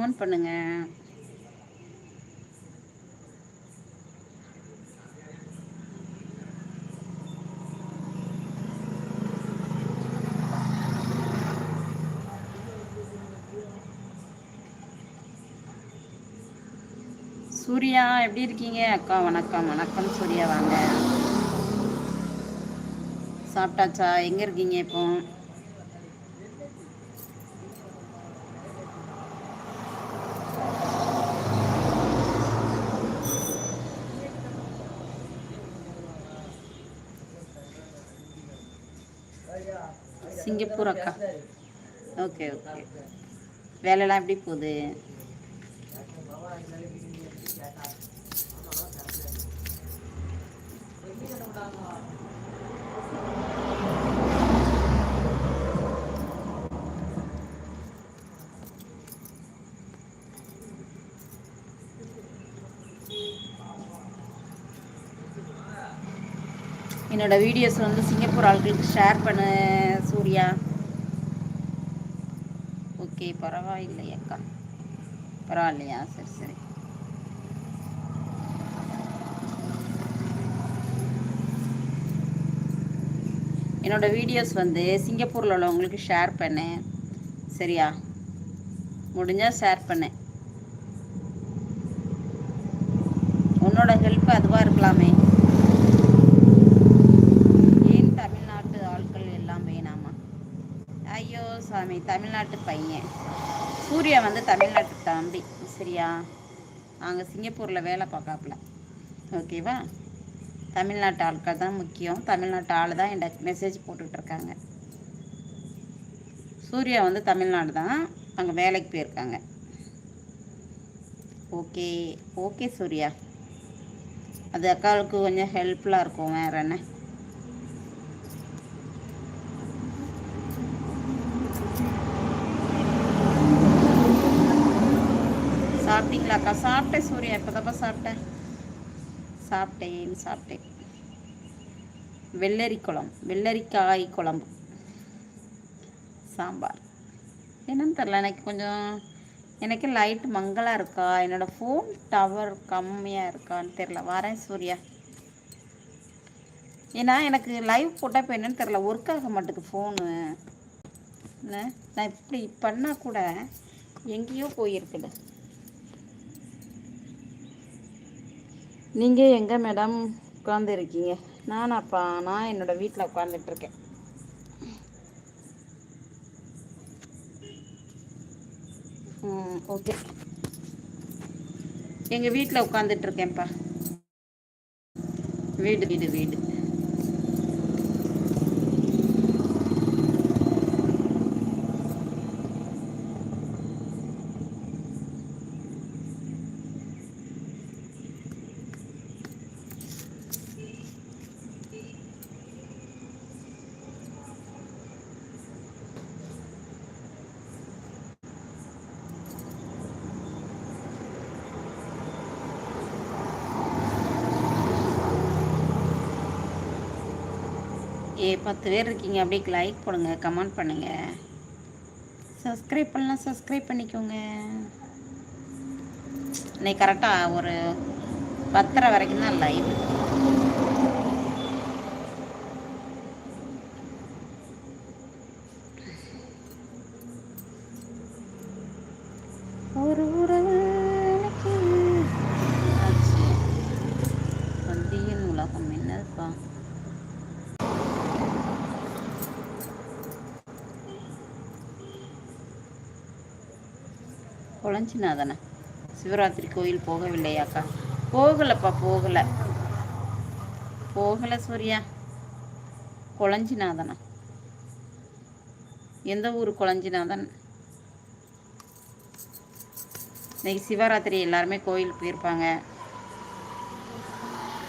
Comment பண்ணுங்க. சூர்யா எப்படி இருக்கீங்க? அக்கா வணக்கம். வணக்கம் சூர்யா. வாங்க. சாப்பிட்டாச்சா? எங்கே இருக்கீங்க இப்போ? சிங்கப்பூர் அக்கா. Okay okay. வேலைலாம் எப்படி போகுது? என்னோட வீடியோஸ் வந்து சிங்கப்பூர் ஆட்களுக்கு ஷேர் பண்ணு சூர்யா. ஓகே பரவாயில்லை அக்கா. பரவாயில்லையா? சரி சரி. என்னோட வீடியோஸ் வந்து சிங்கப்பூரில் உள்ளவங்களுக்கு ஷேர் பண்ணேன் சரியா? முடிஞ்சால் ஷேர் பண்ணேன் உன்னோட ஹெல்ப் அதுவாக இருக்கலாமே. தமிழ்நாட்டு பையன். சூர்யா வந்து தமிழ்நாட்டு தம்பி. சரியா? நாங்கள் சிங்கப்பூரில் வேலை பார்க்காப்புல. ஓகேவா? தமிழ்நாட்டு ஆட்கள் தான் முக்கியம். தமிழ்நாட்டு ஆள் தான் என் மெசேஜ் போட்டுட்ருக்காங்க சூர்யா வந்து தமிழ்நாடு தான் அங்கே வேலைக்கு போயிருக்காங்க. ஓகே. ஓகே சூர்யா. அது அக்காவுக்கு கொஞ்சம் ஹெல்ப்ஃபுல்லாக இருக்கும் வேறு என்ன? சாப்பிட்டீங்களாக்கா சாப்பிட்டேன் சூர்யா இப்போ சாப்பிட்டேன். சாப்பிட்டேன் சாப்பிட்டேன். வெள்ளரி குழம்பு வெள்ளரிக்காய் குழம்பு. சாம்பார். என்னன்னு தெரில எனக்கு கொஞ்சம் எனக்கு லைட் மங்களாக இருக்கா என்னோடய ஃபோன் டவர் கம்மியாக இருக்கான்னு தெரில வரேன் சூர்யா. ஏன்னா எனக்கு லைவ் போட்டால் இப்போ என்னன்னு தெரில ஒர்க் ஆக மாட்டேங்குது ஃபோனு நான் இப்படி பண்ணால் கூட எங்கேயோ போயிருக்குது. நீங்கள் எங்கே மேடம் உட்காந்துருக்கீங்க நானாப்பா நான் என்னோடய வீட்டில் உட்காந்துட்ருக்கேன் ம் ஓகே எங்கள் வீட்டில் உட்காந்துட்ருக்கேன்ப்பா வீடு வீடு வீடு. பத்து பேர் இருக்கீங்க அப்படியே லைக் போடுங்க கமெண்ட் பண்ணுங்கள் சப்ஸ்கிரைப் பண்ணலாம் சப்ஸ்கிரைப் பண்ணிக்கோங்க. இன்னைக்கு கரெக்டாக ஒரு பத்தரை வரைக்கும் தான் லைவ் குழஞ்சினாதானே சிவராத்திரி கோயில் போகவில்லையாக்கா போகலப்பா போகலை. போகலை சூர்யா. குழஞ்சினாதனா? எந்த ஊர் குழஞ்சினாதன்? இன்னைக்கு சிவராத்திரி எல்லாருமே கோயில் போயிருப்பாங்க.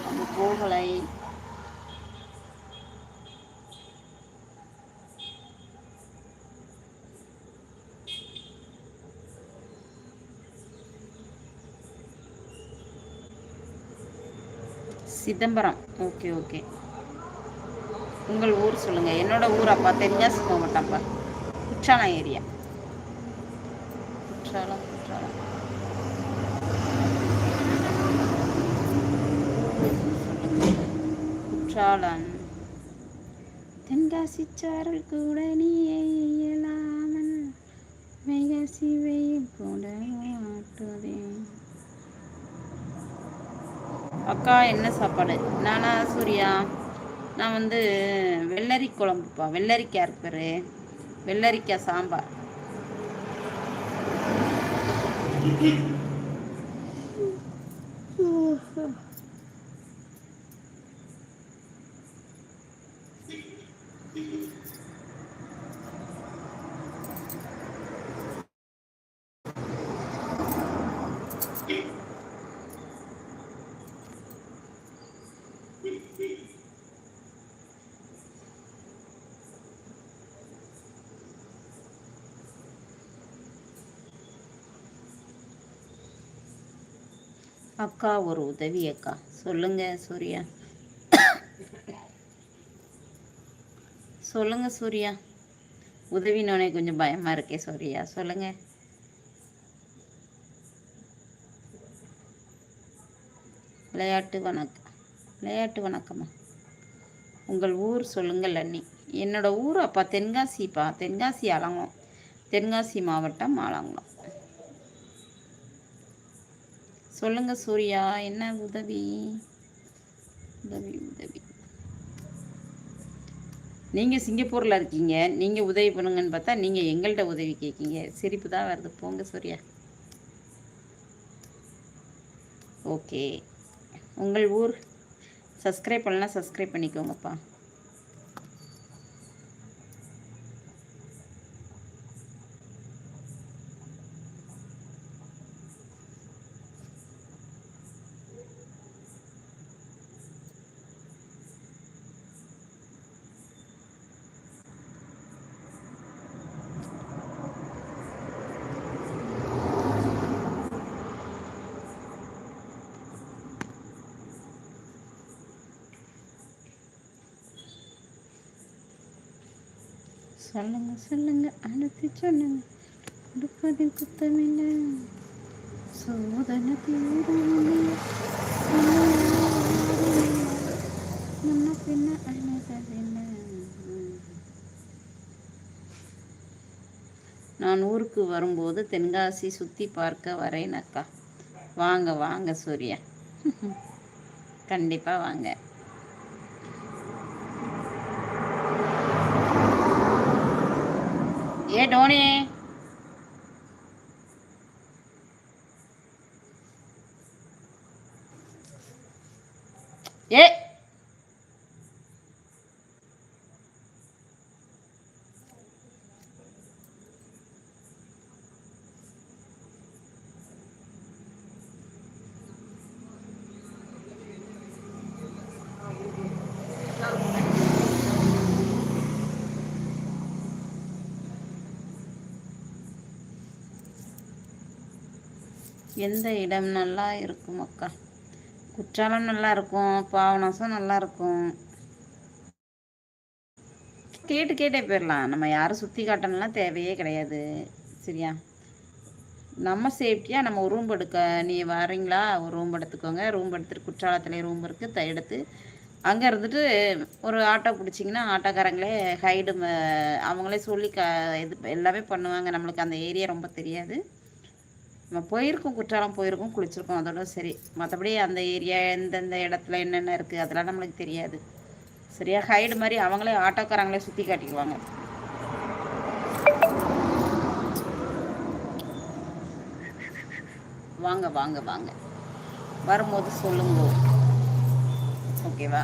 அங்கே போகலை. சிதம்பரம். Okay okay. உங்கள் ஊர் சொல்லுங்கள் என்னோடய ஊர் அப்பா தெரிஞ்சால் மாட்டாப்பா குற்றாலம் ஏரியா. குற்றாலம் குற்றாலம். குற்றாலம். தென்காசி சாரல் கூட நீயலாமன் இயலாமல் மிக சிவையை போட மாட்டுதேன் அக்கா என்ன சாப்பாடு? நானா சூர்யா. நான் வந்து வெள்ளரி குழம்புப்பா. வெள்ளரிக்காய் இருக்கு பேர் வெள்ளரிக்காய் சாம்பார். அக்கா ஒரு உதவி அக்கா. சொல்லுங்க சூர்யா. சொல்லுங்க சூர்யா. உதவினோடனே கொஞ்சம் பயமா இருக்கே சூர்யா. சொல்லுங்க. விளையாட்டு வணக்கம் விளையாட்டு வணக்கம்மா. உங்கள் ஊர் சொல்லுங்கள் அண்ணி. என்னோட ஊர் அப்பா தென்காசிப்பா. தென்காசி ஆலங்குளம். தென்காசி மாவட்டம் ஆலங்குளம். சொல்லுங்க சூர்யா. என்ன உதவி? உதவி உதவி. நீங்கள் சிங்கப்பூரில் இருக்கீங்க. நீங்கள் உதவி பண்ணுங்கன்னு பார்த்தா நீங்கள் எங்கள்கிட்ட உதவி கேட்கீங்க. சிரிப்பு தான் வருது. போங்க சூர்யா. ஓகே. உங்கள் ஊர். சப்ஸ்கிரைப் பண்ணலாம் சப்ஸ்கிரைப் பண்ணிக்கோங்கப்பா. சொல்லுங்க சொல்லுங்க. அனுப்பி சொல்லுங்க. கொடுப்பதில் குத்தமில்லை. சோதனை தீரமில்லை முன்ன பின்ன அழகவில்லை நான் ஊருக்கு வரும்போது தென்காசி சுற்றி பார்க்க வரேன் அக்கா. வாங்க வாங்க சூர்யா. கண்டிப்பாக வாங்க. ఏ డోనే ఏ எந்த இடம் நல்லா இருக்கும் அக்கா? குற்றாலம் நல்லா இருக்கும் பாவனாசம் நல்லா இருக்கும். கேட்டு கேட்டே போயிடலாம் நம்ம யாரும் சுற்றி காட்டணும்லாம் தேவையே கிடையாது. சரியா? நம்ம சேஃப்டியாக நம்ம ஒரு ரூம் எடுக்க நீ வரீங்களா ஒரு ரூம் எடுத்துக்கோங்க. ரூம் எடுத்துட்டு குற்றாலத்தில் ரூம் இருக்குது த எடுத்து அங்கே இருந்துட்டு ஒரு ஆட்டோ பிடிச்சிங்கன்னா ஆட்டோக்காரங்களே ஹைடு அவங்களே சொல்லி க இது எல்லாமே பண்ணுவாங்க. நம்மளுக்கு அந்த ஏரியா ரொம்ப தெரியாது. நம்ம போயிருக்கோம் குற்றாலம் போயிருக்கோம் குளிச்சிருக்கோம் அதோட சரி. மற்றபடி அந்த ஏரியா எந்தெந்த இடத்துல என்னென்ன இருக்குது அதெல்லாம் நம்மளுக்கு தெரியாது. சரியா? ஹைடு மாதிரி அவங்களே ஆட்டோக்காரங்களே சுற்றி காட்டிக்குவாங்க. வாங்க வாங்க வாங்க. வரும்போது சொல்லுங்க. ஓகேவா?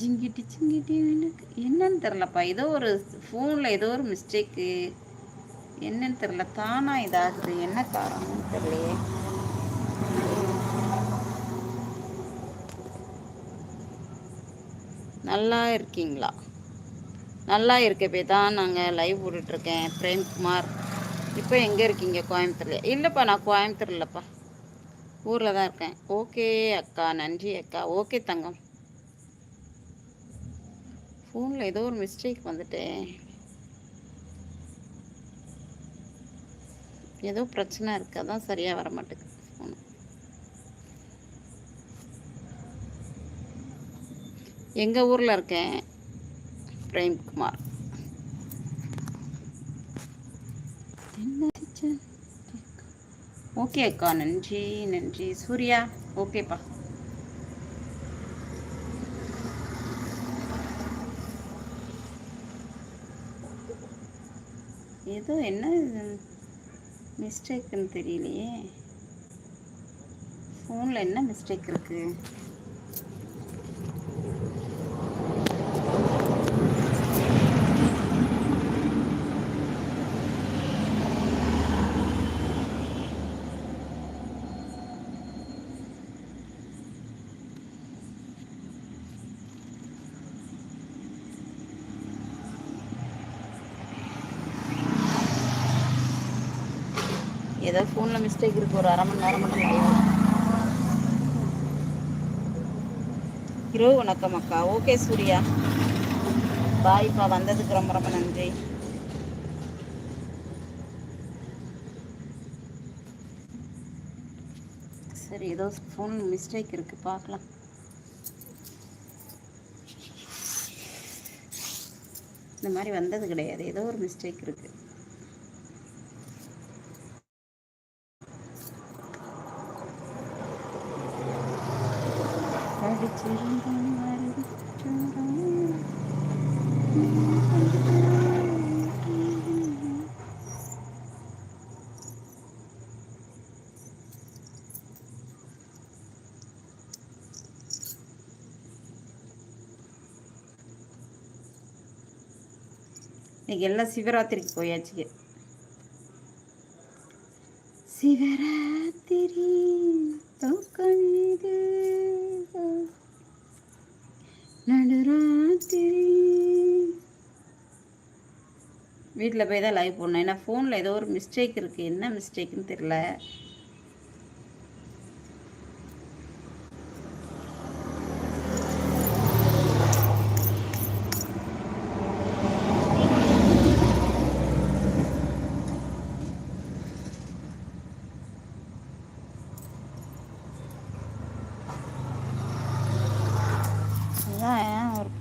ஜிங்கிட்டி ஜிங்கிட்டி எனக்கு என்னன்னு தெரிலப்பா ஏதோ ஒரு ஃபோனில் ஏதோ ஒரு மிஸ்டேக்கு என்னன்னு தெரில தானா இதாகுது. என்ன காரணம்னு தெரியலையே. நல்லா இருக்கீங்களா? நல்லா இருக்கப்பே தான் நாங்கள் லைவ் விட்டுட்ருக்கேன் பிரேம்குமார். இப்போ எங்கே இருக்கீங்க? கோயம்புத்தூர்ல. இல்லைப்பா நான் கோயம்புத்தூர் இல்லைப்பா ஊரில் தான் இருக்கேன். ஓகே அக்கா. நன்றி அக்கா. ஓகே தங்கம். ஃபோனில் ஏதோ ஒரு மிஸ்டேக் வந்துட்டேன் ஏதோ பிரச்சனை இருக்குது அதான் சரியாக வர மாட்டேங்குது ஃபோனு எங்கள் ஊரில் இருக்கேன்? பிரேம்குமார். ஓகே அக்கா. நன்றி நன்றி. சூர்யா ஓகேப்பா. ஏதோ என்ன மிஸ்டேக்குன்னு தெரியலையே. ஃபோனில் என்ன மிஸ்டேக் இருக்குது ஏதோ ஃபோனில் மிஸ்டேக் இருக்குது ஒரு அரை மணி நேரம் மட்டும் லைவ் இரவு வணக்கம் அக்கா. ஓகே சூர்யா. பாய்ப்பா வந்ததுக்கு ரொம்ப ரொம்ப நன்றி. சரி ஏதோ ஃபோன் மிஸ்டேக் இருக்குது பார்க்கலாம். இந்த மாதிரி வந்தது கிடையாது. ஏதோ ஒரு மிஸ்டேக் இருக்குது இன்னைக்கு எல்லாம் சிவராத்திரிக்கு போயாச்சு சிவராத்திரி தோக்கணிது நடுராத்திரி. வீட்டில் போய் தான் லைவ் போடணும். ஏன்னா ஃபோனில் ஏதோ ஒரு மிஸ்டேக் இருக்குது என்ன மிஸ்டேக்குன்னு தெரில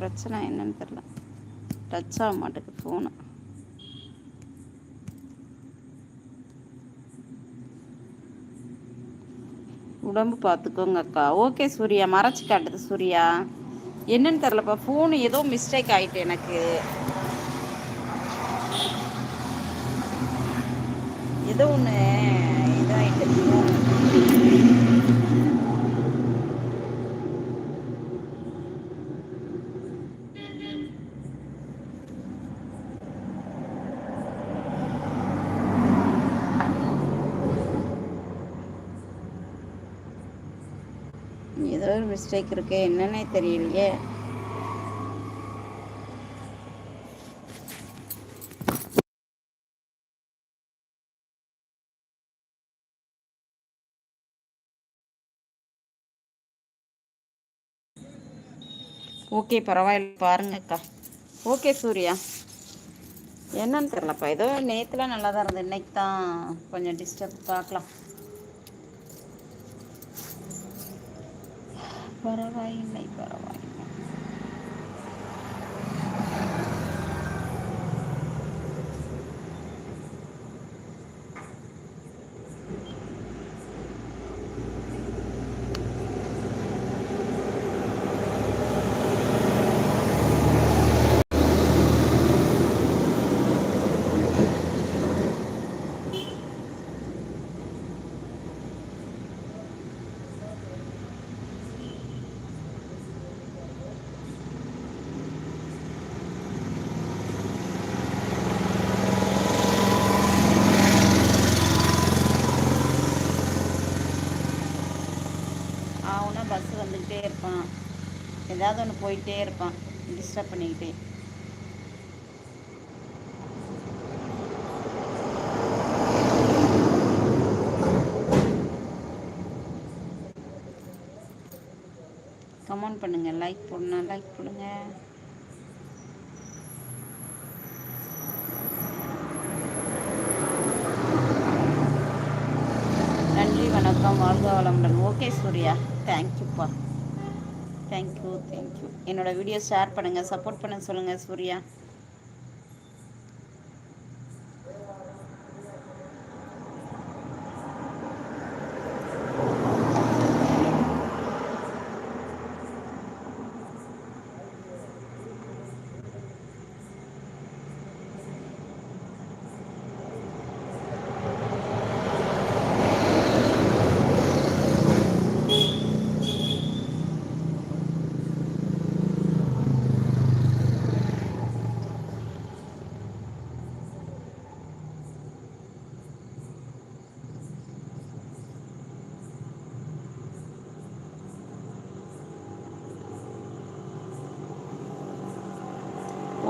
பிரச்சனை என்னன்னு தெரில டச் ஆக மாட்டேங்குது ஃபோனு உடம்பு பார்த்துக்கோங்க அக்கா. ஓகே சூர்யா. மறைச்சி காட்டுது சூர்யா. என்னன்னு தெரிலப்பா ஃபோனு ஏதோ மிஸ்டேக் ஆகிட்டு எனக்கு. ஏதோ ஒன்று இதாகிட்டு ஏதோ ஒரு மிஸ்டேக் இருக்கு என்னன்னே தெரியலையே. ஓகே பரவாயில்ல பாருங்கக்கா ஓகே சூர்யா. என்னன்னு தெரிலப்பா ஏதோ நேற்றுலாம் நல்லா தான் இருந்தது. இன்னைக்கு தான் கொஞ்சம் டிஸ்டர்ப் பார்க்கலாம். ಬರವಾಯಿಲ್ಲ ಬರವಾಯಿಲ್ಲ வந்துக்கிட்டே இருப்பான். ஏதாவது ஒன்று போயிட்டே இருப்பான். டிஸ்டர்ப் பண்ணிக்கிட்டே. கமெண்ட் பண்ணுங்கள் லைக் போடணும். லைக் போடுங்க. நன்றி வணக்கம். வாழ்க வளமுடன். ஓகே சூர்யா. தேங்க்யூப்பா தேங்க்யூ தேங்க்யூ என்னோடய வீடியோ ஷேர் பண்ணுங்கள் சப்போர்ட் பண்ண சொல்லுங்கள் சூர்யா.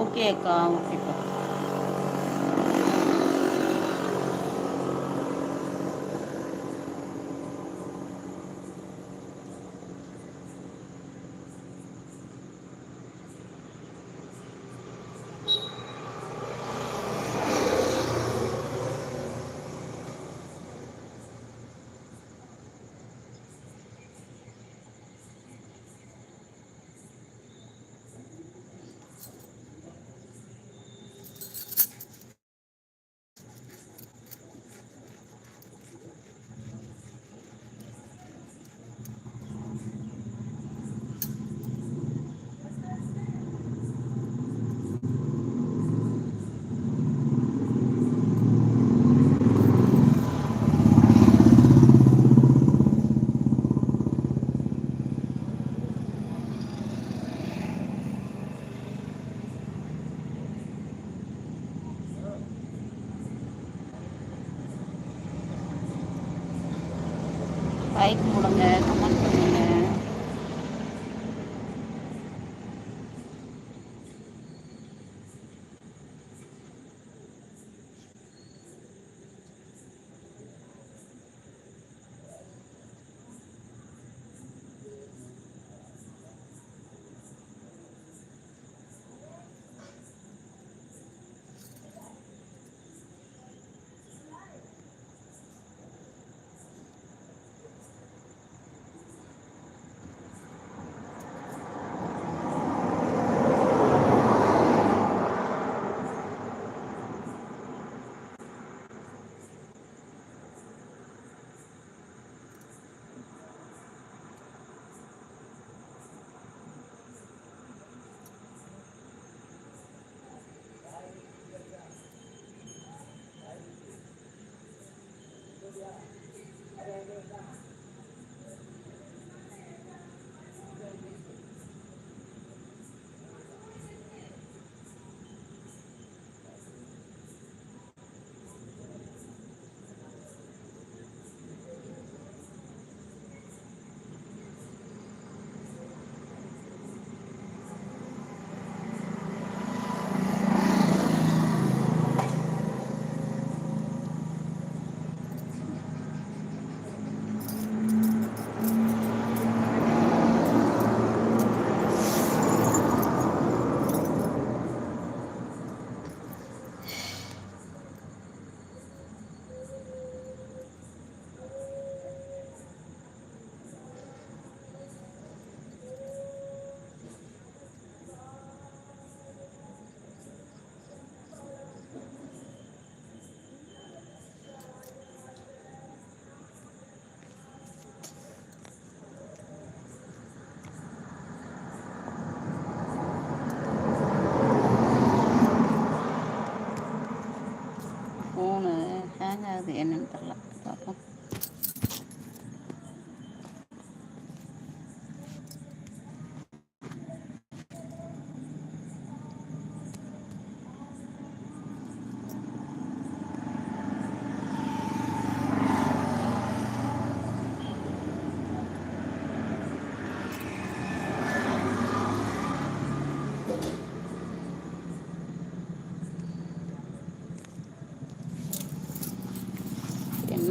ஓகே அக்கா ஓகேக்கா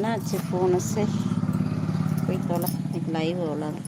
என்னாச்சு? ஃபோனு சரி. போய் தொலை இன்னைக்கு லைவ் அவ்வளோதான்